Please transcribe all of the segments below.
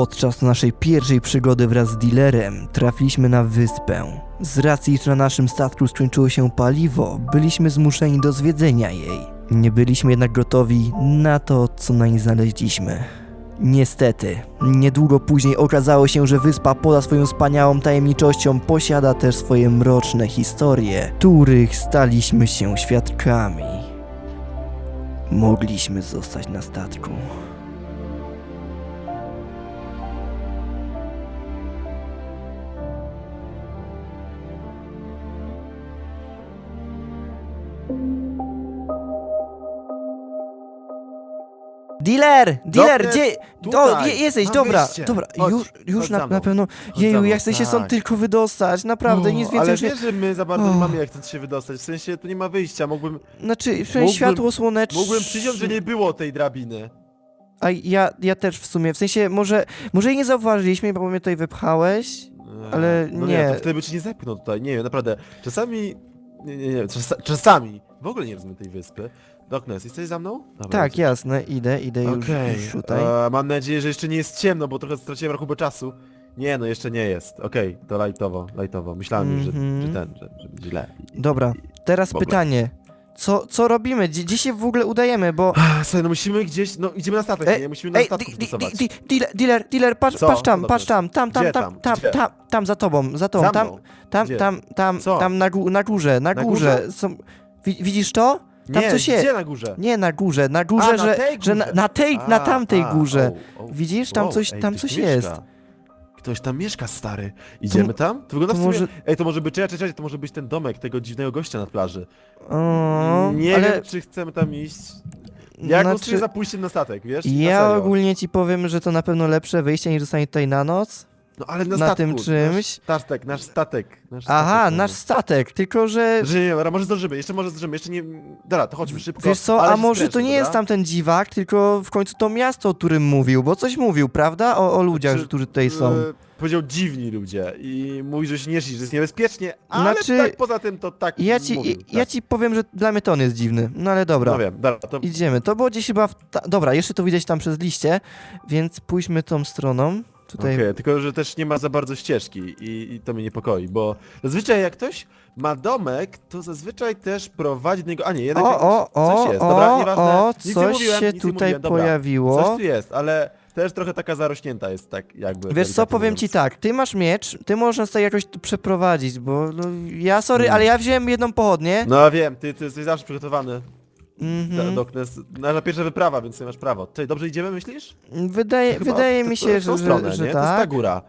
Podczas naszej pierwszej przygody wraz z dealerem trafiliśmy na wyspę. Z racji, że na naszym statku skończyło się paliwo, byliśmy zmuszeni do zwiedzenia jej. Nie byliśmy jednak gotowi na to, co na niej znaleźliśmy. Niestety, niedługo później okazało się, że wyspa poza swoją wspaniałą tajemniczością posiada też swoje mroczne historie, których staliśmy się świadkami. Mogliśmy zostać na statku. Dealer! Dealer, gdzie? o, je, jesteś, na dobra, wyjście. dobra, Chodź, już, już chodź na, za mną. na pewno. za Jeju, mną, ja chcę się stąd tak. tylko wydostać, naprawdę, nic więcej Ale już nie... wiesz, że my za bardzo nie mamy jak stąd się wydostać. W sensie tu nie ma wyjścia. Mógłbym, Znaczy, Mógłbym- przynajmniej światło słoneczne... mógłbym przyjąć, że nie było tej drabiny. A ja, ja też w sumie, w sensie, może, może jej nie zauważyliśmy, bo mnie tutaj wypchałeś, Eee, Ale no nie. to wtedy by cię nie zepchnął tutaj. Nie wiem, naprawdę. Czasami. Nie, nie, nie. Czas, czasami. W ogóle nie rozumiem tej wyspy. Doknes, jesteś za mną? Dobra, Tak, jasne, idę, idę już, Okej. już tutaj. e, mam nadzieję, że jeszcze nie jest ciemno, bo trochę straciłem rachubę czasu. Nie, no jeszcze nie jest. Okej, to lajtowo, lajtowo. Myślałem już, że, Mhm. że ten, że, że będzie źle. Dobra, teraz pytanie. Co, co robimy? Gdzie, gdzie się w ogóle udajemy, bo... Ach, Słuchaj, no musimy gdzieś, no idziemy na statek, Ej, nie? Musimy na statku di, di, stosować. di, dealer, dealer, dealer, patrz, Co? patrz tam, Co patrz tam, tam, tam, Gdzie tam, tam? tam, Gdzie? tam, tam, za tobą, za tobą, Za tam, mną. tam, Gdzie? tam, tam, Co? tam na, gó- na górze, na, Na górze. górze? Są... Wi- Widzisz to? Tam nie, coś jest. gdzie na górze? Nie, na górze, na górze, A, na że, tej że na, górze. na tej, na A, tamtej a, górze. o, o. Widzisz, tam Wow, coś, ej, tam ktoś coś mieszka. jest. Ktoś tam mieszka, stary. Idziemy tam? To wygląda to w sumie... może- Ej, to może być, czekaj, czekaj, to może być ten domek tego dziwnego gościa na plaży. O, nie ale wiem, czy chcemy tam iść. Jak Znaczy- znaczy... za pójściem na statek, wiesz? na ja serio. ogólnie ci powiem, że to na pewno lepsze wyjście niż zostanie tutaj na noc. No ale na, na statku, tym czymś. Nasz statek, nasz statek. Nasz Aha, statek, nasz statek, tylko że... Że nie, dobra, może zdążymy, jeszcze może zdążymy, jeszcze nie... Dobra, to chodźmy szybko. Wiesz co, ale a może to nie jest dobra? tamten dziwak, tylko w końcu to miasto, o którym mówił, bo coś mówił, prawda? O, o ludziach, Znaczy, którzy tutaj są. E, powiedział dziwni ludzie i mówi, że się nie szli, że jest niebezpiecznie, ale Znaczy, tak poza tym to tak Ja ci, mówił, ja tak. ci powiem, że dla mnie to on jest dziwny, no ale dobra. No wiem, dobra, to... Idziemy, to było gdzieś chyba w ta... Dobra, jeszcze to widać tam przez liście, więc pójdźmy tą stroną. Tutaj Okej, tylko że też nie ma za bardzo ścieżki i, i to mnie niepokoi, bo zazwyczaj jak ktoś ma domek, to zazwyczaj też prowadzi do niego... A nie, jednak O, o, o, coś jest, dobra, o, nieważne, o, nic nie coś mówiłem, się nic nie tutaj mówiłem, dobra. pojawiło. Coś tu jest, ale też trochę taka zarośnięta jest, tak jakby... Wiesz co, delikatnie powiem ci mówiąc. tak, ty masz miecz, ty możesz nas tutaj jakoś tu przeprowadzić, bo no, ja sorry, Hmm. ale ja wziąłem jedną pochodnię. No wiem, ty, ty jesteś zawsze przygotowany, Mhm. do Doknes, nasza pierwsza wyprawa, więc ty masz prawo. Czyli dobrze idziemy, myślisz? Wydaje, Chyba wydaje mi się, że, że, stronę, że nie? To jest ta tak. góra.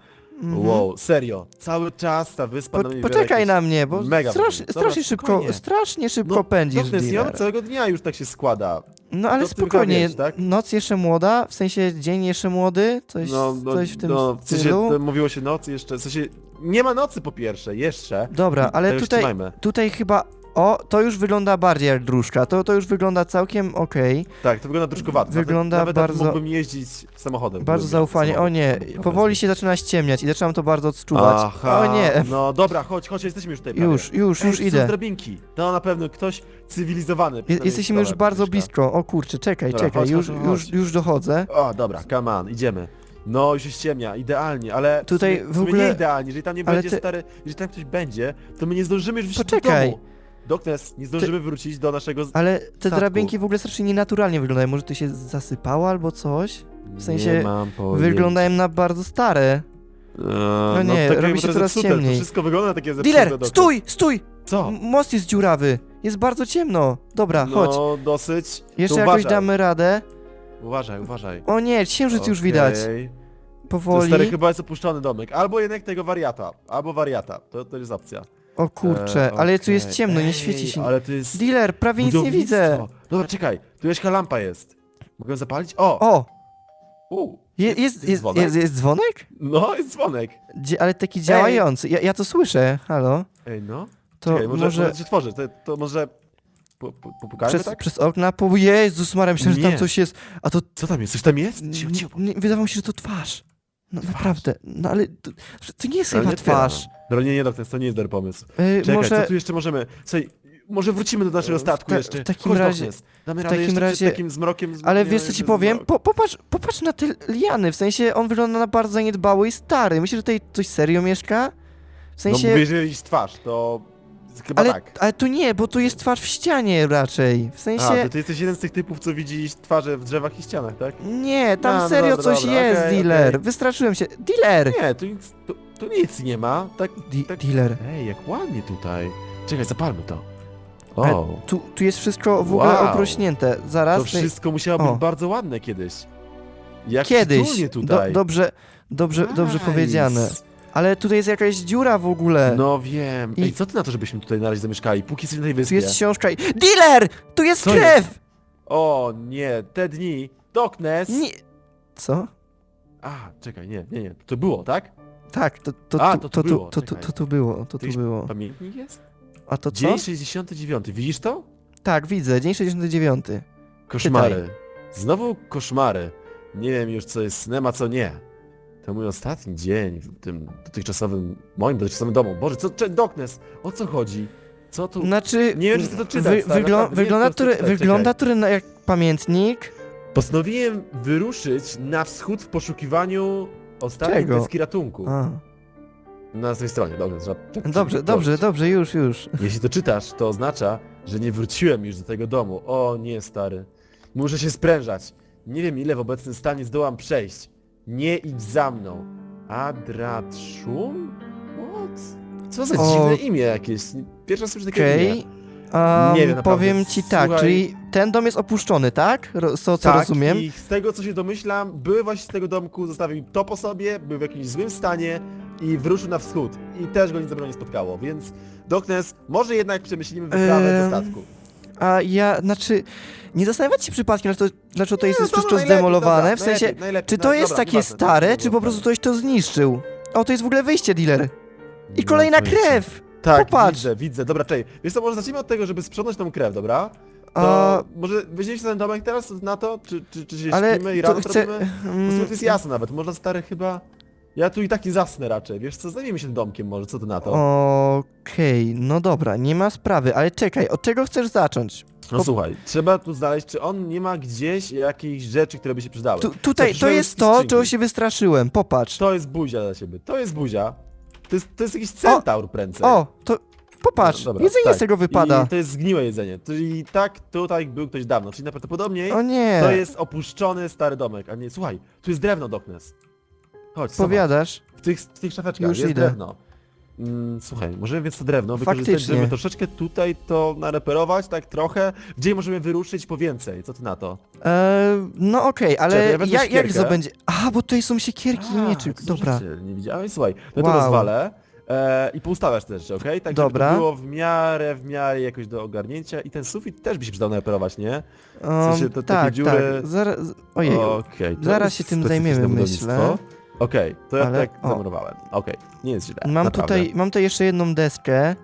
Mhm. Wow, serio, cały czas ta wyspa Po, na mnie poczekaj na mnie, bo mega strasznie, dobra, strasznie szybko, spokojnie. strasznie szybko No, pędzisz, dealer. ma całego dnia już tak się składa. No ale to ty spokojnie, wiesz, tak? noc jeszcze młoda, w sensie dzień jeszcze młody, coś, No, no, coś w tym no, w sensie, stylu. mówiło się nocy jeszcze, w sensie, nie ma nocy po pierwsze, jeszcze. Dobra, ale tutaj, tutaj chyba, o, to już wygląda bardziej jak dróżka, to, to już wygląda całkiem okej, Tak, to wygląda druczkowato. Nawet- Wygląda nawet tak bardzo- mógłbym jeździć samochodem. bardzo zaufanie, o nie, powoli się zaczyna ściemniać i zaczynam to bardzo odczuwać. Aha, O nie, No dobra, chodź, chodź, jesteśmy już tutaj prawie. już, już, Ej, już są idę. drabinki. To na pewno ktoś cywilizowany. Je, jesteśmy już bardzo blisko, o kurczę, czekaj, Dobra, czekaj, chodź, już, chodź, już, chodź. już dochodzę. O, dobra, come on, idziemy. No, już się ściemnia, idealnie, ale Tutaj w sumie, w sumie ogóle- nie idealnie, jeżeli tam nie ale będzie ty- stary, jeżeli tam ktoś będzie, to my nie zdążymy już wyjść Poczekaj. do domu. Doknes, nie zdążymy wrócić do naszego... Ale te statku. drabinki w ogóle strasznie nienaturalnie wyglądają, może to się zasypało albo coś? w sensie nie. Wyglądają na bardzo stare. Eee, No nie, takie robi się coraz zepsute, ciemniej. To wszystko wygląda na takie zepsute. Dealer, Doknes. stój, stój! Co? Most jest dziurawy, jest bardzo ciemno. Dobra, chodź. No, dosyć. Jeszcze to jakoś uważaj. damy radę. Uważaj, uważaj. O nie, księżyc już widać. Okej. To Powoli. stary chyba jest opuszczony domek. Albo jednak tego wariata, albo wariata. To, to jest opcja. O kurczę, Eee, ale tu jest okej. ciemno, nie Ej, świeci się. Ale to jest Dealer, prawie nic nie budownictwo. widzę. Dobra, czekaj. Tu jakaś lampa jest. Mogę ją zapalić? O! O, U, je, jest, jest, dzwonek? jest, jest dzwonek? No, jest dzwonek. Dzie- ale taki działający. Ja, ja to słyszę, halo. Ej, no. To Czekaj, może, może może się tworzy. To, to może... Po, po, popukajmy, przez, tak? przez okna po... Jezus Maria, myślałem, że tam Nie. coś jest. A to Co tam jest? Coś tam jest? Cicho, cicho. Nie, wydawało mi się, że to twarz. No naprawdę, no ale to, to nie jest Ale chyba nie otwieram. Dobra, nie, nie, doktor, to nie jest dobry pomysł. Yy, Czekaj, może co tu jeszcze możemy? Słuchaj, może wrócimy do naszego W statku ta- jeszcze. w takim Chodź, razie- Doknes. Damy w radę takim jeszcze razie- przed takim zmrokiem. Ale nie, wiesz co ci bez powiem? zmroku. Po, popatrz, popatrz na te liany, w sensie on wygląda na bardzo zaniedbały i stary. Myślisz, że tutaj coś serio mieszka? W sensie... No mówię, że iść twarz, to chyba ale, tak. ale tu nie, bo tu jest twarz w ścianie raczej. W sensie... A, to ty jesteś jeden z tych typów, co widzi twarze w drzewach i ścianach, tak? Nie, tam No, no serio dobra, coś dobra, jest, okej, dealer. okej. Wystraszyłem się. Dealer! Nie, tu nic, tu, tu nic nie ma. Tak, Di- tak... Dealer. Ej, jak ładnie tutaj. Czekaj, zapalmy to. Ale O, Tu, tu jest wszystko w ogóle Wow. obrośnięte. Zaraz. to wszystko musiało być O. bardzo ładne kiedyś. Jak Kiedyś. przytulnie Do, tutaj. dobrze, dobrze, dobrze Nice. powiedziane. Ale tutaj jest jakaś dziura w ogóle. No wiem. I- Ej, co ty na to, żebyśmy tutaj na razie zamieszkali, póki jesteśmy na tej Tu wyspie? jest książka i... Dealer! Tu jest Co krew! O nie, te dni. Darkness. Nie... Co? A, czekaj, nie, nie, nie. To było, tak? Tak, to, to, A, tu- to to, tu było, to, tu- czekaj. to tu było, to tu było. Pamiętnik jest? A to co? Dzień 69. Widzisz to? Tak, widzę, dzień 69. Koszmary. Znowu koszmary. Nie wiem już co jest snem, a co nie. To mój ostatni dzień w tym dotychczasowym, moim dotychczasowym domu. Boże, co, cze- Darkness, o co chodzi? Co tu? Znaczy, Nie wiem, czy to czytać, naprawdę, nie wygląda, co to, czytać, wygląda to na- jak pamiętnik. Postanowiłem wyruszyć na wschód w poszukiwaniu ostatniej Czego? deski ratunku. A. Na tej stronie, dobrze. trzeba- tak- Dobrze, dobrze, dobrze, już, już. Jeśli to czytasz, to oznacza, że nie wróciłem już do tego domu. O nie, stary. Muszę się sprężać. Nie wiem, ile w obecnym stanie zdołam przejść. Nie idź za mną. Adratszum? What? Co za O- dziwne imię jakieś. Pierwszy raz słyszę takie imię. Um, Nie wiem, naprawdę, powiem ci tak, słuchaj- czyli ten dom jest opuszczony, tak? Ro, co, co tak, rozumiem? i z tego co się domyślam, były właśnie z tego domku, zostawił to po sobie, był w jakimś złym stanie i wyruszył na wschód. I też go nic dobrego nie spotkało, więc Doknes, może jednak przemyślimy wyprawę do statku. A ja, znaczy, nie zastanawiać się przypadkiem, dlaczego, dlaczego to jest no wszystko zdemolowane, dobra, w sensie, najlepiej, najlepiej, czy to no, jest dobra, takie stare, czy po prostu ktoś to zniszczył? O, to jest w ogóle wyjście, dealer. I kolejna No, to krew! Tak, Popatrz. widzę, widzę. Dobra, czej. Wiesz co, może zacznijmy od tego, żeby sprzątnąć tą krew, dobra? To A, może weźmiecie ten domek teraz na to? Czy, czy, czy się ale śpimy i to rano chcę... robimy? Po mm, prostu to jest jasne nawet, można stary chyba... Ja tu i tak nie zasnę raczej, wiesz co, zajmijmy się tym domkiem może, co ty na to? Okej, no dobra, nie ma sprawy, ale czekaj, od czego chcesz zacząć? No po- słuchaj, trzeba tu znaleźć, czy on nie ma gdzieś jakichś rzeczy, które by się przydały. Tu, tutaj, to jest to, skrzynki. czego się wystraszyłem, popatrz. To jest buzia dla ciebie, to jest buzia. To jest, to jest jakiś centaur prędzej. O, to popatrz, No, dobra, jedzenie tak. z tego wypada. I to jest zgniłe jedzenie. Czyli tak, tutaj był ktoś dawno, czyli najprawdopodobniej O nie, to jest opuszczony stary domek, a nie, słuchaj, tu jest drewno, Doknes. Chodź, zobacz. powiadasz? W tych, w tych szafeczkach Już jest idę. drewno. Mm, słuchaj, możemy więc to drewno wykorzystać, Faktycznie. żeby troszeczkę tutaj to nareperować, tak trochę. Gdzie możemy wyruszyć po więcej? Co ty na to? Eee, no okej, ale Czekaj, ja wezmę jak, to będzie? A, bo tutaj są siekierki i A, mieczyk, co dobra. życie, Nie widziałeś? Słuchaj, no to Wow. rozwalę. E, I poustawiasz też, okej? Tak, Dobra. żeby to było w miarę, w miarę jakoś do ogarnięcia i ten sufit też by się przydał nareperować, nie? Um, sensie to takie tak, dziury- tak, zaraz, ojej, Okej, to Zaraz jest się tym specyficzne zajmiemy, budownictwo. Okej, to ja Ale- tak o. zamurowałem. Okej, nie jest źle, mam naprawdę. tutaj, mam tutaj jeszcze jedną deskę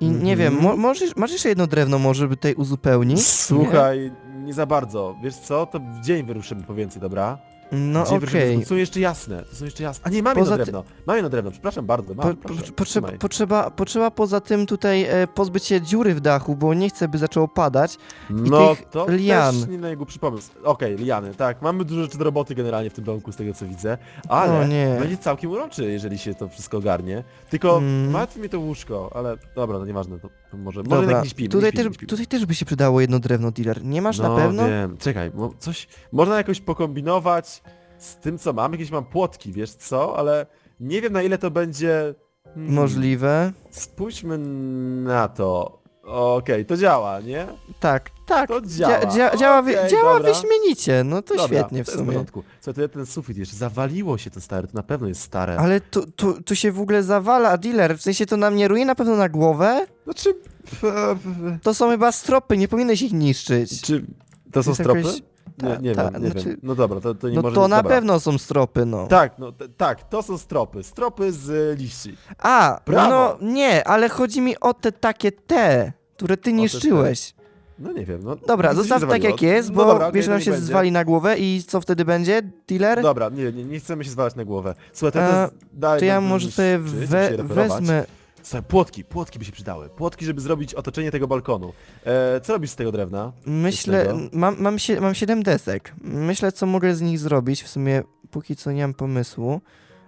i nie Mhm. wiem, mo, możesz, masz jeszcze jedno drewno może, by tutaj uzupełnić? Słuchaj, nie za bardzo. Wiesz co, to w dzień wyruszymy po więcej, dobra? No Dzień okej. To są jeszcze jasne, to są jeszcze jasne. A nie, mam Poza jedno ty- drewno. Mam jedno drewno, przepraszam bardzo, Po, mam, po, proszę, potrzeba, trzymaj. potrzeba, potrzeba poza tym tutaj e, pozbyć się dziury w dachu, bo nie chcę, by zaczęło padać. No, tych to lian. też nie najgłupszy pomysł. Okej, liany, tak, mamy dużo rzeczy do roboty generalnie w tym domku, z tego co widzę, ale O nie. będzie całkiem uroczy, jeżeli się to wszystko ogarnie. Tylko Mm. martwi mnie to łóżko, ale dobra, no nieważne, to, to może, może jednak nie śpimy, tutaj, nie śpimy, też, śpimy. tutaj też by się przydało jedno drewno, dealer. Nie masz no, na pewno? wiem, czekaj, bo coś, można jakoś pokombinować z tym co mam, jakieś mam płotki, wiesz co, ale nie wiem na ile to będzie... hmm, Możliwe. Spójrzmy na to. Okej, to działa, nie? Tak, tak. To działa. Dzia, dzia, działa, wy- Okej, działa dobra. wyśmienicie, no to Dobra, świetnie w to jest sumie. porządku. Słuchaj, tutaj ten sufit jeszcze zawaliło się to stare, to na pewno jest stare. Ale tu, tu, tu się w ogóle zawala, dealer, w sensie to nam nie ruje na pewno na głowę? Znaczy... To są chyba stropy, nie powinieneś ich niszczyć. Czy to są jest stropy? jakaś- Nie, ta- nie ta- wiem, nie znaczy- wiem. No dobra, to, to nie No może to być, na dobra. pewno są stropy, no. Tak, no tak, to są stropy. Stropy z y, liści. A, Brawo. no nie, ale chodzi mi o te takie te, które ty niszczyłeś. No nie wiem, no... Dobra, zostaw tak zawaliło. jak jest, No bo dobra, okej, wiesz, to nam się będzie. zwali na głowę i co wtedy będzie, dealer? Dobra, nie, nie, nie chcemy się zwalać na głowę. Słuchaj, to, A, jest dalej To ja może sobie we, wezmę, Słuchaj, płotki, płotki by się przydały. Płotki, żeby zrobić otoczenie tego balkonu. E, co robisz z tego drewna? Myślę, mam, mam, sie, mam 7 desek. Myślę, co mogę z nich zrobić. W sumie póki co nie mam pomysłu.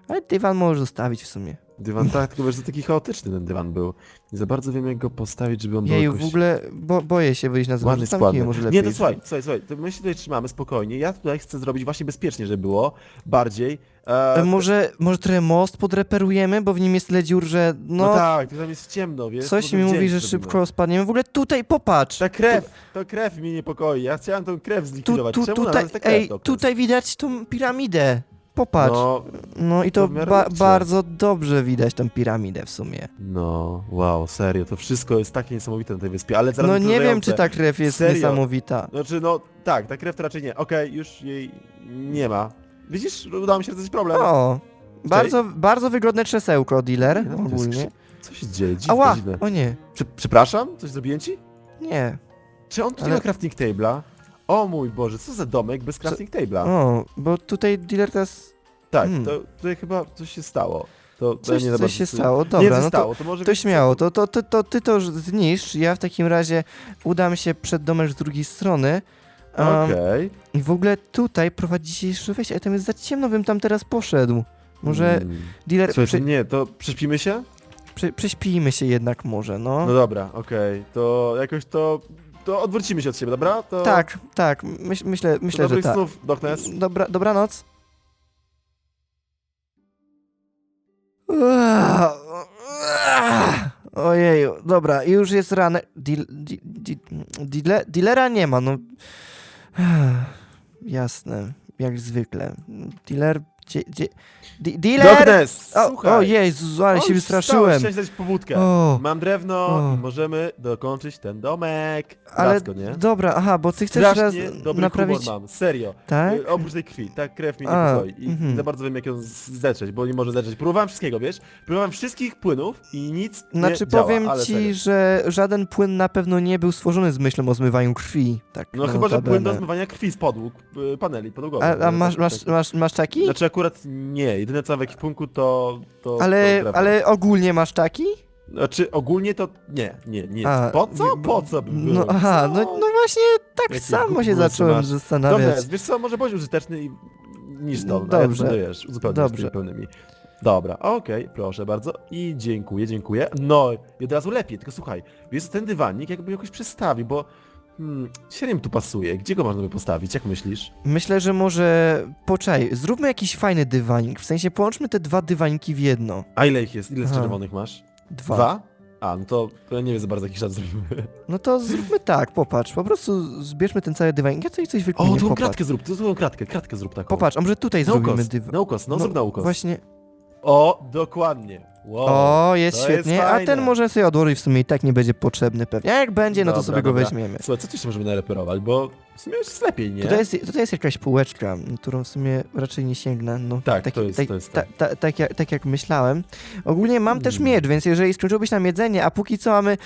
Ale dywan możesz zostawić w sumie. Dywan, tak, tylko wiesz, że taki chaotyczny ten dywan był. Nie za bardzo wiem, jak go postawić, żeby on był Jeju, jakoś... w ogóle bo, boję się wyjść na zewnątrz. Ładny, składny. może lepiej. Nie, to słuchaj, słuchaj, słuchaj, to my się tutaj trzymamy spokojnie. Ja tutaj chcę zrobić właśnie bezpiecznie, żeby było. Bardziej. E, E, może, może trochę most podreperujemy, bo w nim jest tyle dziur, że no, no, tak, to tam jest ciemno, wiesz? coś mi dzień mówi, że zrobimy. szybko spadniemy. W ogóle tutaj popatrz. Ta krew, to krew mnie niepokoi. Ja chciałem tą krew Tu, zlikwidować. tu, Czemu tutaj, na nas ta krew, ej, tutaj widać tą piramidę. Popatrz. No, No, i to ba bardzo dobrze widać tą piramidę w sumie. no, wow, serio, to wszystko jest takie niesamowite na tej wyspie, ale zaraz No nie wiem, czy ta krew jest Serio? niesamowita. Znaczy, no tak, ta krew to raczej nie. Okej, już jej nie ma. Widzisz, udało mi się rozwiązać problem. O, bardzo, bardzo wygodne krzesełko, dealer, Nie, no, ogólnie. Co się dzieje? Dziwne, Ała, dziwne. o nie, Prze przepraszam? Coś zrobiłem ci? nie. Czy on tutaj Ale- ma crafting table'a? O mój Boże, co za domek bez crafting table'a? O, bo tutaj dealer teraz... Tak, hmm. to tutaj chyba coś się stało. To, to Coś, ja nie coś się stało, nie, dobra, co no to, stało, to może to wiesz co? śmiało, to, to, to, to ty to zniszcz, ja w takim razie udam się przed domem z drugiej strony. Um, Okej. I w ogóle tutaj prowadzi się jeszcze wejście, ale tam jest za ciemno, bym tam teraz poszedł. Może Mm. dealer, Słuchaj, to nie, to prześpimy się? prze, prześpijmy się jednak może, no. No dobra, okej. To jakoś to... To odwrócimy się od siebie, dobra? To, tak, tak, myśl, myślę, myślę, że dobrych tak. snów, Doknes. Dobra, dobranoc. Ojeju, dobra, już jest ranek. Dil, di, di, dile, dealera nie ma, no. Jasne, jak zwykle. Dealer, gdzie, gdzie, di, dealer! Doknes, O, słuchaj. o Jezu, ale się wystraszyłem. Chciałeś dać pobudkę. O, Mam drewno O. i możemy dokończyć ten domek. ale nie? dobra, aha, bo ty chcesz teraz Strasznie dobry naprawić... humor mam, serio. Tak? Y, Oprócz tej krwi, ta krew mnie A, niepokoi. I mhm. za bardzo wiem jak ją zetrzeć, bo nie może zetrzeć. Próbowałem wszystkiego, wiesz? Próbowałem wszystkich płynów i nic Znaczy nie działa, powiem ale ci, serio. że żaden płyn na pewno nie był stworzony z myślą o zmywaniu krwi. Tak, No chyba, że płyn do zmywania krwi z podłóg, y, paneli podłogowych. A, a No, masz, tak- masz, tak- masz, masz taki? Znaczy akurat nie, jedyne co mam w ekwipunku to... to to ale, drewno. ale ogólnie masz taki? Znaczy ogólnie to nie, nie, nie. A, po co? Po co by było? No aha, no, no właśnie tak Jakie samo się zacząłem masz. zastanawiać. Dobra, wiesz co, może bądź użyteczny i niż to. Dobrze. To będę, wiesz, Dobrze. tymi pełnymi. Dobra, okej, proszę bardzo. I dziękuję, dziękuję. No i od razu lepiej, tylko słuchaj, wiesz, ten dywanik jakby jakoś przestawi, bo hmm, średnio tu pasuje. Gdzie go można by postawić, jak myślisz? Myślę, że może poczekaj, zróbmy jakiś fajny dywanik. W sensie połączmy te dwa dywaniki w jedno. A ile ich jest? Ile z Aha. czerwonych masz? Dwa. A, no to, to ja nie wiem za bardzo jaki szat zrobimy. No to zróbmy tak, popatrz, po prostu zbierzmy ten cały dywanik. Ja tutaj coś O, wykminię, popatrz. kratkę zrób, tu tu kratkę, kratkę zrób taką. Popatrz, a może tutaj zrobimy Naukos, dywan. naukos, no, zrób naukos. Właśnie, O, dokładnie. Wow. o, jest to jest świetnie, a ten może sobie odłożyć, w sumie i tak nie będzie potrzebny pewnie. A jak będzie, no to Dobra, sobie go dobra. weźmiemy. Słuchaj, co tu jeszcze możemy nareperować, bo w sumie jest lepiej, nie? Tutaj jest, tutaj jest jakaś półeczka, którą w sumie raczej nie sięgnę. No, Tak, taki- to jest- tak, to jest ta, tak. ta, tak, jak, tak jak myślałem. Ogólnie mam też Hmm. miecz, więc jeżeli skończyłobyś nam jedzenie, a póki co mamy...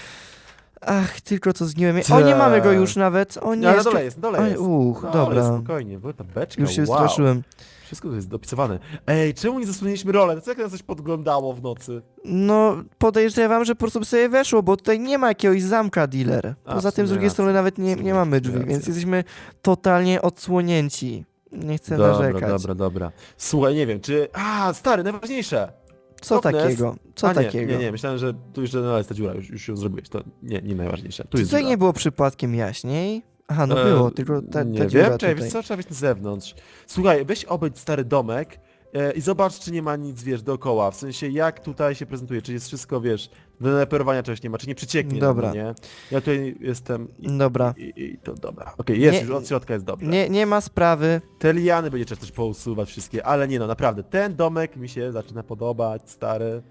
Ach, tylko co zgniłem. O, nie mamy go już nawet. O nie, ale dole jest, dole jest. uch, No, dobra. Ale spokojnie, bo ta beczka, Już się wow. wystraszyłem. Wszystko tu jest dopisowane. Ej, czemu nie zasłoniliśmy rolę? Co jak nas coś podglądało w nocy? No, podejrzewam, że po prostu sobie weszło, bo tutaj nie ma jakiegoś zamka, dealer. Poza tym z drugiej racja. strony nawet nie, nie mamy drzwi, racja. więc jesteśmy totalnie odsłonięci. Nie chcę dobra, narzekać. dobra, dobra. Słuchaj, nie wiem, czy... A, stary, najważniejsze! Co takiego? Co A, nie, takiego? Nie, nie, myślałem, że tu jeszcze no, jest ta dziura, już, już ją zrobiłeś. To nie, nie najważniejsze. Tu jest Tutaj dziura. nie było przypadkiem jaśniej? Aha, no E, było, tylko ta, ta nie dziura wiem, czekaj, tutaj. wiesz co, trzeba wejść na zewnątrz. Słuchaj, weź obejdź stary domek e, i zobacz, czy nie ma nic, wiesz, dookoła. W sensie, jak tutaj się prezentuje, czy jest wszystko, wiesz, do reperowania czegoś nie ma, czy nie przycieknie. Dobra. Nie? Ja tutaj jestem i, Dobra. i, i to dobra. Okej, jest, Nie- już od środka jest dobrze. Nie, nie ma sprawy. Te liany będzie trzeba też pousuwać wszystkie, ale nie no, naprawdę, ten domek mi się zaczyna podobać, stary.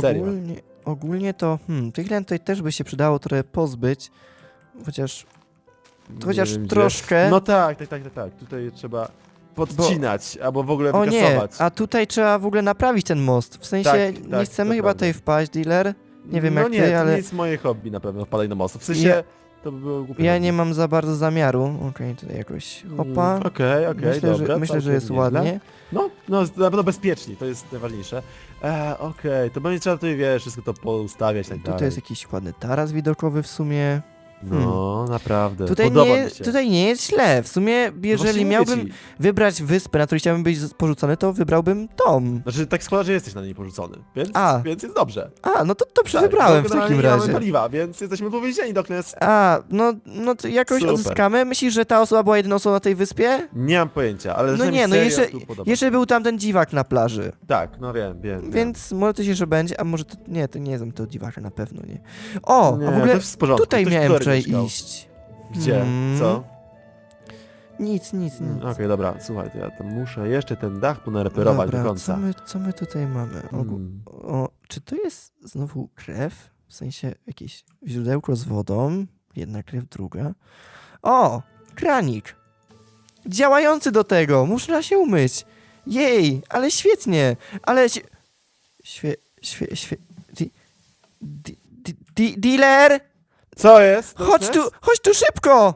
Serio? Ogólnie, ogólnie to, hmm, tych lian tutaj też by się przydało trochę pozbyć. Chociaż, Nie chociaż wiem, gdzie. troszkę. No tak, tak, tak, tak, tak. Tutaj trzeba podcinać, albo w ogóle o nie, wykasować. a tutaj trzeba w ogóle naprawić ten most. W sensie, Tak, nie tak, chcemy to chyba prawda. tutaj wpaść, dealer. Nie wiem no jak nie, ty, to ale- nie jest moje hobby na pewno, wpadaj do mostu. W sensie, Ja- To by było głupie. Ja nie mam za bardzo zamiaru. Okej, tutaj jakoś hopa. Mm, Okej, okej, myślę, dobra. że, myślę, że całkiem jest nieźle. ładnie. No, no, na pewno bezpiecznie, to jest najważniejsze. E, okej, to będzie trzeba tutaj, wiesz, wszystko to poustawiać i tak dalej. Tutaj jest jakiś ładny taras widokowy w sumie. No, naprawdę, Tutaj podoba nie, mi się. tutaj nie jest źle. W sumie, No jeżeli właśnie miałbym ci. wybrać wyspę, na której chciałbym być z- porzucony, to wybrałbym tom. Znaczy, tak składa, że jesteś na niej porzucony, więc, A. więc jest dobrze. A, no to dobrze Tak, wybrałem bo w takim generalnie nie mamy razie. paliwa, więc jesteśmy powiedzieni, Doknes. A, no, no to jakoś Super. odzyskamy. Myślisz, że ta osoba była jedyną osobą na tej wyspie? Nie mam pojęcia, ale No mi nie, no seria jeszcze, tu podobać. jeszcze był tam ten dziwak na plaży. Tak, no wiem, wiem. wiem. Więc może coś jeszcze będzie, a może to, nie, to nie znam tego dziwaka na pewno, nie. O, nie, a w to ogóle jest w porządku. tutaj ktoś miałem tutaj wczoraj mieszkał. iść. Gdzie? Hmm. Co? Nic, nic, Mm, nic. Okej, dobra, słuchaj, to ja tam muszę jeszcze ten dach ponareperować Dobra, do końca. Co my, co my tutaj mamy? Mm. o, czy to jest znowu krew? W sensie jakieś źródełko z wodą, jedna krew, druga. O, kranik. Działający do tego, można się umyć. Jej, ale świetnie, ale... Świe... Świe... Świe... świe di, di, di, di, dealer! Co jest? Chodź tu, chodź tu szybko!